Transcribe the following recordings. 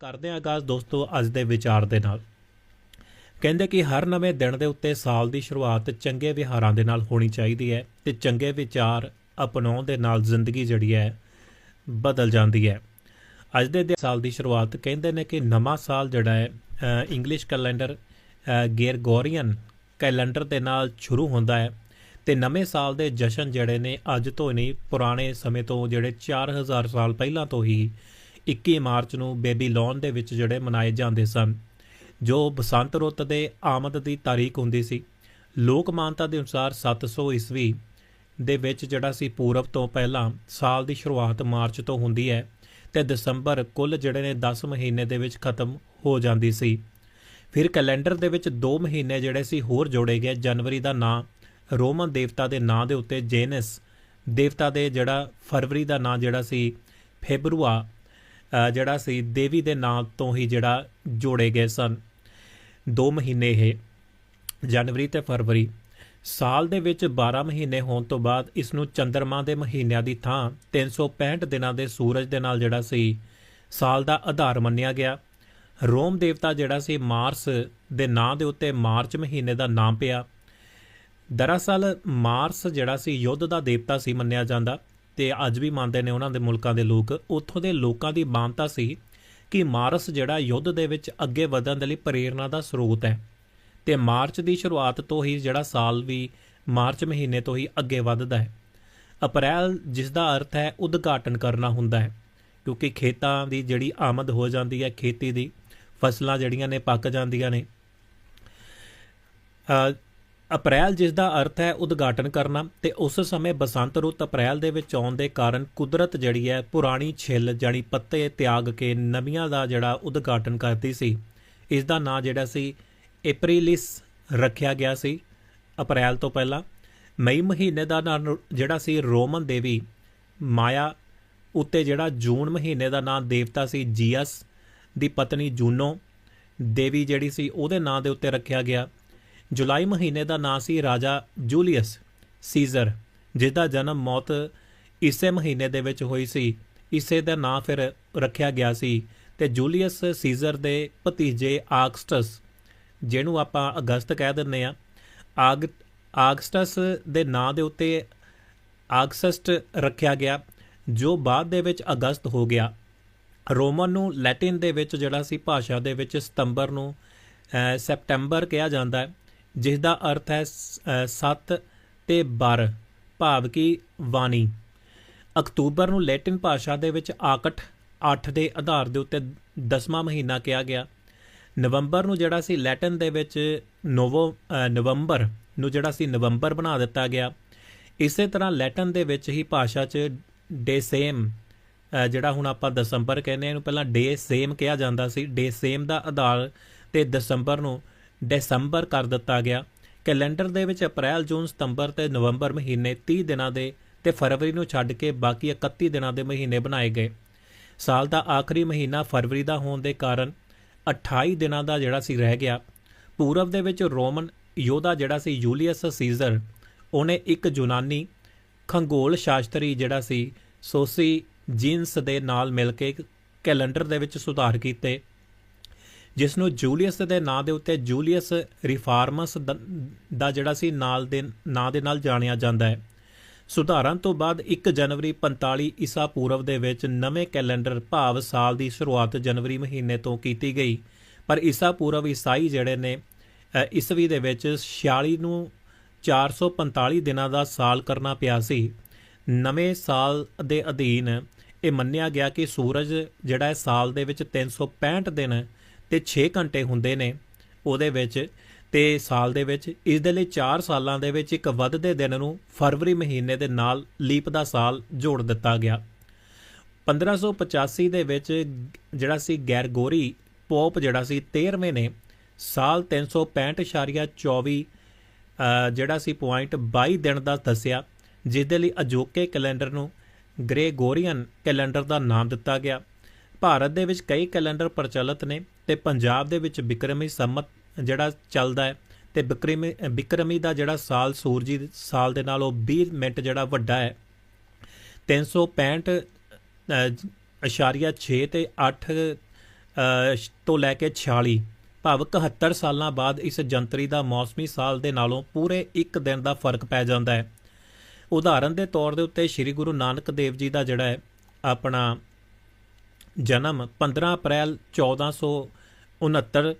ਕਰਦੇ ਹਾਂ ਆਗਾਜ਼ ਦੋਸਤੋ ਅੱਜ ਦੇ ਵਿਚਾਰ ਦੇ ਨਾਲ। ਕਹਿੰਦੇ ਕਿ ਹਰ ਨਵੇਂ ਦਿਨ ਦੇ ਉੱਤੇ ਸਾਲ ਦੀ ਸ਼ੁਰੂਆਤ ਚੰਗੇ ਵਿਹਾਰਾਂ ਦੇ ਨਾਲ ਹੋਣੀ ਚਾਹੀਦੀ ਹੈ ਤੇ ਚੰਗੇ ਵਿਚਾਰ ਅਪਣਾਉਣ ਦੇ ਨਾਲ ਜ਼ਿੰਦਗੀ ਜਿਹੜੀ ਹੈ ਬਦਲ ਜਾਂਦੀ ਹੈ। ਅੱਜ ਦੇ ਸਾਲ ਦੀ ਸ਼ੁਰੂਆਤ ਕਹਿੰਦੇ ਨੇ ਕਿ ਨਵਾਂ ਸਾਲ ਜਿਹੜਾ ਹੈ ਇੰਗਲਿਸ਼ ਕੈਲੰਡਰ ਗੇਰਗੋਰੀਅਨ ਕੈਲੰਡਰ ਦੇ ਨਾਲ ਸ਼ੁਰੂ ਹੁੰਦਾ ਹੈ ਤੇ ਨਵੇਂ ਸਾਲ ਦੇ ਜਸ਼ਨ ਜਿਹੜੇ ਨੇ ਅੱਜ ਤੋਂ ਨਹੀਂ, ਪੁਰਾਣੇ ਸਮੇਂ ਤੋਂ ਜਿਹੜੇ 4000 ਸਾਲ ਪਹਿਲਾਂ ਤੋਂ ਹੀ 21 ਮਾਰਚ ਨੂੰ ਬੇਬੀਲੋਨ ਦੇ ਵਿੱਚ ਜਿਹੜੇ ਮਨਾਏ ਜਾਂਦੇ ਸਨ, ਜੋ ਬਸੰਤ ਰੁੱਤ ਦੇ ਆਮਦ ਦੀ ਤਾਰੀਖ ਹੁੰਦੀ ਸੀ। ਲੋਕ ਮਾਨਤਾ ਦੇ ਅਨੁਸਾਰ 700 ਈਸਵੀ ਦੇ ਵਿੱਚ ਜਿਹੜਾ ਸੀ ਪੂਰਬ ਤੋਂ ਪਹਿਲਾਂ ਸਾਲ ਦੀ ਸ਼ੁਰੂਆਤ ਮਾਰਚ ਤੋਂ ਹੁੰਦੀ ਹੈ ਤੇ ਦਸੰਬਰ ਕੁੱਲ ਜਿਹੜੇ ਨੇ 10 ਮਹੀਨੇ ਦੇ ਵਿੱਚ ਖਤਮ ਹੋ ਜਾਂਦੀ ਸੀ। ਫਿਰ ਕੈਲੰਡਰ ਦੇ ਵਿੱਚ 2 ਮਹੀਨੇ ਜਿਹੜੇ ਸੀ ਹੋਰ ਜੋੜੇ ਗਏ। ਜਨਵਰੀ ਦਾ ਨਾਂ ਰੋਮਨ ਦੇਵਤਾ ਦੇ ਨਾਂ ਦੇ ਉੱਤੇ ਜੇਨਸ ਦੇਵਤਾ ਦੇ ਜਿਹੜਾ ਫਰਵਰੀ ਦਾ ਨਾਂ ਜਿਹੜਾ ਸੀ ਫੇਬਰੂਆ ਜਿਹੜਾ ਸੀ, ਦੇਵੀ ਦੇ ਨਾਂ ਤੋਂ ਹੀ ਜਿਹੜਾ ਜੋੜੇ ਗਏ ਸਨ। ਦੋ ਮਹੀਨੇ ਇਹ, ਜਨਵਰੀ ਤੇ ਫਰਵਰੀ। ਸਾਲ ਦੇ ਵਿੱਚ 12 ਮਹੀਨੇ ਹੋਣ ਤੋਂ ਬਾਅਦ ਇਸ ਨੂੰ ਚੰ드ਰਮਾ ਦੇ ਮਹੀਨਿਆਂ ਦੀ ਥਾਂ 365 ਦਿਨਾਂ ਦੇ ਸੂਰਜ ਦੇ ਨਾਲ ਜਿਹੜਾ ਸੀ, ਸਾਲ ਦਾ ਆਧਾਰ ਮੰਨਿਆ ਗਿਆ। ਰੋਮ ਦੇਵਤਾ ਜਿਹੜਾ ਸੀ, ਮਾਰਸ ਦੇ ਨਾਂ ਦੇ ਉੱਤੇ ਮਾਰਚ ਮਹੀਨੇ ਦਾ ਨਾਮ ਪਿਆ। ਦਰਅਸਲ ਮਾਰਸ ਜਿਹੜਾ ਸੀ, ਯੁੱਧ ਦਾ ਦੇਵਤਾ ਸੀ ਮੰਨਿਆ ਜਾਂਦਾ। ਤੇ ਅੱਜ ਵੀ ਮੰਨਦੇ ਨੇ ਉਹਨਾਂ ਦੇ ਮੁਲਕਾਂ ਦੇ ਲੋਕ, ਉੱਥੋਂ ਦੇ ਲੋਕਾਂ ਦੀ ਮਾਨਤਾ ਸੀ ਕਿ ਮਾਰਸ ਜਿਹੜਾ ਯੁੱਧ ਦੇ ਵਿੱਚ ਅੱਗੇ ਵਧਣ ਦੇ ਲਈ ਪ੍ਰੇਰਣਾ ਦਾ ਸਰੋਤ ਹੈ ਤੇ ਮਾਰਚ ਦੀ ਸ਼ੁਰੂਆਤ ਤੋਂ ਹੀ ਜਿਹੜਾ ਸਾਲ ਵੀ ਮਾਰਚ ਮਹੀਨੇ ਤੋਂ ਹੀ ਅੱਗੇ ਵੱਧਦਾ ਹੈ। ਅਪ੍ਰੈਲ, ਜਿਸ ਦਾ ਅਰਥ ਹੈ ਉਦਘਾਟਨ ਕਰਨਾ ਹੁੰਦਾ ਹੈ, ਕਿਉਂਕਿ ਖੇਤਾਂ ਦੀ ਜਿਹੜੀ ਆਮਦ ਹੋ ਜਾਂਦੀ ਹੈ, ਖੇਤੀ ਦੀ, ਫਸਲਾਂ ਜਿਹੜੀਆਂ ਨੇ ਪੱਕ ਜਾਂਦੀਆਂ ਨੇ। ਅਪ੍ਰੈਲ, ਜਿਸ ਦਾ ਅਰਥ ਹੈ ਉਦਘਾਟਨ ਕਰਨਾ, ਤੇ ਉਸ ਸਮੇਂ ਬਸੰਤ ਰੁੱਤ ਅਪ੍ਰੈਲ ਦੇ ਵਿੱਚ ਆਉਣ ਦੇ ਕਾਰਨ ਕੁਦਰਤ ਜਿਹੜੀ ਹੈ ਪੁਰਾਣੀ ਛਿੱਲ ਜਾਣੀ ਪੱਤੇ ਤਿਆਗ ਕੇ ਨਵੀਆਂ ਦਾ ਜਿਹੜਾ ਉਦਘਾਟਨ ਕਰਦੀ ਸੀ, ਇਸ ਦਾ ਨਾਂ ਜਿਹੜਾ ਸੀ ਐਪ੍ਰਿਲਿਸ ਰੱਖਿਆ ਗਿਆ ਸੀ ਅਪ੍ਰੈਲ ਤੋਂ ਪਹਿਲਾਂ। ਮਈ ਮਹੀਨੇ ਦਾ ਨਾਂ, ਜਿਹੜਾ ਸੀ ਰੋਮਨ ਦੇਵੀ, ਮਾਇਆ ਉੱਤੇ ਜਿਹੜਾ ਜੂਨ ਮਹੀਨੇ ਦਾ ਨਾਂ ਦੇਵਤਾ ਸੀ ਜੀਅਸ, ਦੀ ਪਤਨੀ ਜੂਨੋ, ਦੇਵੀ ਜਿਹੜੀ ਸੀ ਉਹਦੇ ਨਾਂ ਦੇ ਉੱਤੇ ਰੱਖਿਆ ਗਿਆ। ਜੁਲਾਈ ਮਹੀਨੇ ਦਾ ਨਾਂ ਸੀ ਰਾਜਾ ਜੂਲੀਅਸ ਸੀਜ਼ਰ ਜਿਸ ਦਾ ਜਨਮ ਮੌਤ ਇਸੇ ਮਹੀਨੇ ਦੇ ਵਿੱਚ ਹੋਈ ਸੀ। ਇਸੇ ਦਾ ਨਾਂ ਫਿਰ ਰੱਖਿਆ ਗਿਆ ਸੀ ਤੇ ਜੂਲੀਅਸ ਸੀਜ਼ਰ ਦੇ ਭਤੀਜੇ ਆਗਸਟਸ, ਜਿਹਨੂੰ ਆਪਾਂ ਅਗਸਤ ਕਹਿ ਦਿੰਦੇ ਆ ਆਗ, ਆਗਸਟਸ ਦੇ ਨਾਂ ਦੇ ਉੱਤੇ ਆਗਸਟ ਰੱਖਿਆ ਗਿਆ, ਜੋ ਬਾਅਦ ਦੇ ਵਿੱਚ ਅਗਸਤ ਹੋ ਗਿਆ। ਰੋਮਨ ਨੂੰ ਲੈਟਿਨ ਦੇ ਵਿੱਚ ਜਿਹੜਾ ਸੀ ਭਾਸ਼ਾ ਦੇ ਵਿੱਚ ਸਤੰਬਰ ਨੂੰ ਸੈਪਟੈਂਬਰ ਕਿਹਾ ਜਾਂਦਾ ਹੈ। ਜਿਸ ਦਾ ਅਰਥ ਹੈ ਸੱਤ ਤੇ 12 ਭਾਵ ਕਿ ਵਾਣੀ ਅਕਤੂਬਰ ਨੂੰ ਲੈਟਿਨ ਭਾਸ਼ਾ ਦੇ ਵਿੱਚ ਆਕਟ 8 ਦੇ ਆਧਾਰ ਦੇ ਉੱਤੇ 10ਵਾਂ ਮਹੀਨਾ ਕਿਹਾ ਗਿਆ। ਨਵੰਬਰ ਨੂੰ ਜਿਹੜਾ ਸੀ ਲੈਟਿਨ ਦੇ ਵਿੱਚ ਨੋਵੋ ਨਵੰਬਰ ਨੂੰ ਜਿਹੜਾ ਸੀ ਨਵੰਬਰ ਬਣਾ ਦਿੱਤਾ ਗਿਆ। ਇਸੇ ਤਰ੍ਹਾਂ ਲੈਟਿਨ ਦੇ ਵਿੱਚ ਹੀ ਭਾਸ਼ਾ 'ਚ ਡੇ ਸੇਮ ਜਿਹੜਾ ਹੁਣ ਆਪਾਂ ਦਸੰਬਰ ਕਹਿੰਦੇ ਆ ਇਹਨੂੰ ਪਹਿਲਾਂ ਡੇ ਸੇਮ ਕਿਹਾ ਜਾਂਦਾ ਸੀ। ਡੇ ਸੇਮ ਦਾ ਆਧਾਰ ਤੇ ਦਸੰਬਰ ਨੂੰ ਦਸੰਬਰ ਕਰ ਦਿੱਤਾ ਗਿਆ। ਕੈਲੰਡਰ ਦੇ ਵਿੱਚ ਅਪ੍ਰੈਲ, ਜੂਨ, ਸਤੰਬਰ ਤੇ ਨਵੰਬਰ ਮਹੀਨੇ 30 ਦਿਨਾਂ ਦੇ ਤੇ ਫਰਵਰੀ ਨੂੰ ਛੱਡ ਕੇ ਬਾਕੀ 31 ਦਿਨਾਂ ਦੇ ਮਹੀਨੇ ਬਣਾਏ ਗਏ। ਸਾਲ ਦਾ ਆਖਰੀ ਮਹੀਨਾ ਫਰਵਰੀ ਦਾ ਹੋਣ ਦੇ ਕਾਰਨ 28 ਦਿਨਾਂ ਦਾ ਜਿਹੜਾ ਸੀ ਰਹਿ ਗਿਆ। ਪੂਰਬ ਦੇ ਵਿੱਚ ਰੋਮਨ ਯੋਧਾ ਜਿਹੜਾ ਸੀ ਯੂਲੀਅਸ ਸੀਜ਼ਰ, ਉਹਨੇ ਇੱਕ ਯੂਨਾਨੀ ਖੰਗੋਲ ਸ਼ਾਸਤਰੀ ਜਿਹੜਾ ਸੀ, ਸੋਸੀ ਜੀਨਸ ਦੇ ਨਾਲ ਮਿਲ ਕੇ ਕੈਲੰਡਰ ਦੇ ਵਿੱਚ ਸੁਧਾਰ ਕੀਤੇ। ਜਿਸ ਨੂੰ ਜੂਲੀਅਸ ਦੇ ਨਾਂ ਦੇ ਉੱਤੇ ਜੂਲੀਅਸ ਰਿਫਾਰਮਸ ਦ- ਦਾ ਜਿਹੜਾ ਸੀ ਨਾਲ ਦੇ, ਨਾਂ ਦੇ ਨਾਲ ਜਾਣਿਆ ਜਾਂਦਾ ਹੈ। ਸੁਧਾਰਾਂ ਤੋਂ ਬਾਅਦ 1 ਜਨਵਰੀ 45 ਈਸਾ ਪੂਰਵ ਦੇ ਵਿੱਚ ਨਵੇਂ ਕੈਲੰਡਰ ਭਾਵ ਸਾਲ ਦੀ ਸ਼ੁਰੂਆਤ ਜਨਵਰੀ ਮਹੀਨੇ ਤੋਂ ਕੀਤੀ ਗਈ। ਪਰ ਈਸਾ ਪੂਰਵ ਈਸਾਈ ਜਿਹੜੇ ਨੇ ਈਸਵੀ ਦੇ ਵਿੱਚ 46 ਨੂੰ 445 ਦਿਨਾਂ ਦਾ ਸਾਲ ਕਰਨਾ ਪਿਆ ਸੀ। ਨਵੇਂ ਸਾਲ ਦੇ ਅਧੀਨ ਇਹ ਮੰਨਿਆ ਗਿਆ ਕਿ ਸੂਰਜ ਜਿਹੜਾ ਹੈ ਸਾਲ ਦੇ ਵਿੱਚ 365 ਦਿਨ ਤੇ 6 ਘੰਟੇ ਹੁੰਦੇ ਨੇ ਉਹਦੇ ਵਿੱਚ ਤੇ ਸਾਲ ਦੇ ਵਿੱਚ ਇਸ ਦੇ ਲਈ 4 ਸਾਲਾਂ ਦੇ ਵਿੱਚ ਇੱਕ ਵੱਧਦੇ ਦਿਨ ਨੂੰ ਫਰਵਰੀ ਮਹੀਨੇ ਦੇ ਨਾਲ ਲੀਪ ਦਾ ਸਾਲ ਜੋੜ ਦਿੱਤਾ ਗਿਆ। 1585 ਦੇ ਵਿੱਚ ਜਿਹੜਾ ਸੀ ਗੈਰਗੋਰੀ ਪੋਪ ਜਿਹੜਾ ਸੀ 13ਵੇਂ ਨੇ ਸਾਲ 365.24 ਅ, ਜਿਹੜਾ ਸੀ ਪੁਆਇੰਟ 22 ਦਿਨ ਦਾ ਦੱਸਿਆ ਜਿਸ ਦੇ ਲਈ ਅਜੋਕੇ ਕੈਲੰਡਰ ਨੂੰ ਗ੍ਰੇਗੋਰੀਅਨ ਕੈਲੰਡਰ ਦਾ ਨਾਮ ਦਿੱਤਾ ਗਿਆ। ਭਾਰਤ ਦੇ ਵਿੱਚ ਕਈ ਕੈਲੰਡਰ ਪ੍ਰਚਲਿਤ ਨੇ ਤੇ ਪੰਜਾਬ ਦੇ ਵਿੱਚ ਬਿਕਰਮੀ ਸੰਮਤ ਜਿਹੜਾ ਚੱਲਦਾ ਹੈ ਤੇ ਬਿਕਰਮੀ ਬਿਕਰਮੀ ਦਾ ਜਿਹੜਾ ਸਾਲ ਸੂਰਜੀ ਸਾਲ ਦੇ ਨਾਲੋਂ 20 ਮਿੰਟ ਜਿਹੜਾ ਵੱਡਾ ਹੈ। 365 ਅ, ਅਸ਼ਾਰੀਆ 6 ਤੇ 8 ਤੋਂ ਲੈ ਕੇ 46 ਭਾਵ 71 ਸਾਲਾਂ ਬਾਅਦ ਇਸ ਜੰਤਰੀ ਦਾ ਮੌਸਮੀ ਸਾਲ ਦੇ ਨਾਲੋਂ ਪੂਰੇ ਇੱਕ ਦਿਨ ਦਾ ਫ਼ਰਕ ਪੈ ਜਾਂਦਾ ਹੈ। ਉਦਾਹਰਨ ਦੇ ਤੌਰ ਦੇ ਉੱਤੇ ਸ੍ਰੀ ਗੁਰੂ ਨਾਨਕ ਦੇਵ ਜੀ ਦਾ ਜਿਹੜਾ ਹੈ ਆਪਣਾ ਜਨਮ 15 ਅਪ੍ਰੈਲ 1469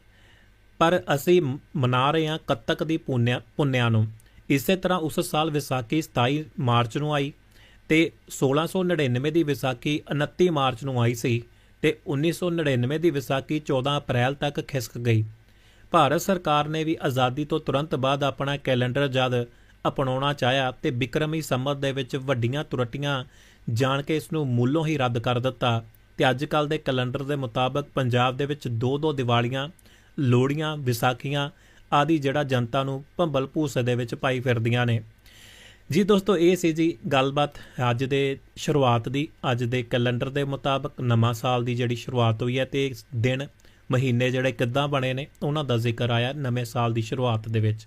ਪਰ ਅਸੀਂ ਮਨਾ ਰਹੇ ਹਾਂ ਕੱਤਕ ਦੀ ਪੁੰਨਿਆ ਪੁੰਨਿਆ ਨੂੰ। ਇਸੇ ਤਰ੍ਹਾਂ ਉਸ ਸਾਲ ਵਿਸਾਖੀ 27 ਮਾਰਚ ਨੂੰ ਆਈ ਤੇ 1699 ਦੀ ਵਿਸਾਖੀ 29 ਮਾਰਚ ਨੂੰ ਆਈ ਸੀ ਤੇ 1999 ਦੀ ਵਿਸਾਖੀ 14 ਅਪ੍ਰੈਲ ਤੱਕ ਖਿਸਕ ਗਈ। ਭਾਰਤ ਸਰਕਾਰ ਨੇ ਵੀ ਆਜ਼ਾਦੀ ਤੋਂ ਤੁਰੰਤ ਬਾਅਦ ਆਪਣਾ ਕੈਲੰਡਰ ਜਦ ਅਪਣਾਉਣਾ ਚਾਹਿਆ ਤੇ ਬਿਕਰਮੀ ਸੰਮਤ ਦੇ ਵਿੱਚ ਵੱਡੀਆਂ ਤੁਰਟੀਆਂ ਜਾਣ ਕੇ ਇਸ ਨੂੰ ਮੂਲੋਂ ਹੀ ਰੱਦ ਕਰ ਦਿੱਤਾ। ਤੇ ਅੱਜ ਕੱਲ ਦੇ ਕੈਲੰਡਰ ਦੇ ਮੁਤਾਬਕ ਪੰਜਾਬ ਦੇ ਵਿੱਚ ਦੋ ਦੋ ਦੀਵਾਲੀਆਂ, ਲੋਹੜੀਆਂ, ਵਿਸਾਖੀਆਂ ਆਦਿ ਜਿਹੜਾ ਜਨਤਾ ਨੂੰ ਭੰਬਲ ਭੂਸੇ ਦੇ ਵਿੱਚ ਪਾਈ ਫਿਰਦੀਆਂ ਨੇ। ਜੀ ਦੋਸਤੋ, ਇਹ ਸੀ ਜੀ ਗੱਲਬਾਤ ਅੱਜ ਦੇ ਸ਼ੁਰੂਆਤ ਦੀ। ਅੱਜ ਦੇ ਕੈਲੰਡਰ ਦੇ ਮੁਤਾਬਕ ਨਵਾਂ ਸਾਲ ਦੀ ਜਿਹੜੀ ਸ਼ੁਰੂਆਤ ਹੋਈ ਹੈ ਤੇ ਦਿਨ ਮਹੀਨੇ ਜਿਹੜੇ ਕਿੱਦਾਂ ਬਣੇ ਨੇ, ਉਹਨਾਂ ਦਾ ਜ਼ਿਕਰ ਆਇਆ ਨਵੇਂ ਸਾਲ ਦੀ ਸ਼ੁਰੂਆਤ ਦੇ ਵਿੱਚ।